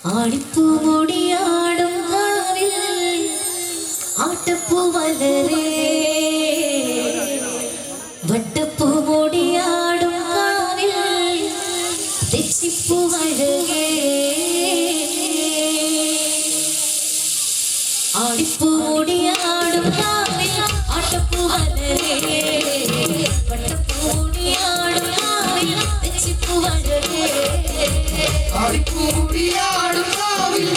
ആടിപ്പൂ ആടിപ്പൂമുടിയാടും കാവിൽ ആട്ടപ്പൂ വളരേ വട്ടപ്പൂമുടിയാടും കാവിൽ തെച്ചിപ്പൂ വളരേ ആടിപ്പൂമുടിയാടും കാവിൽ ആടിക്കൂടിയാടും കാവിൽ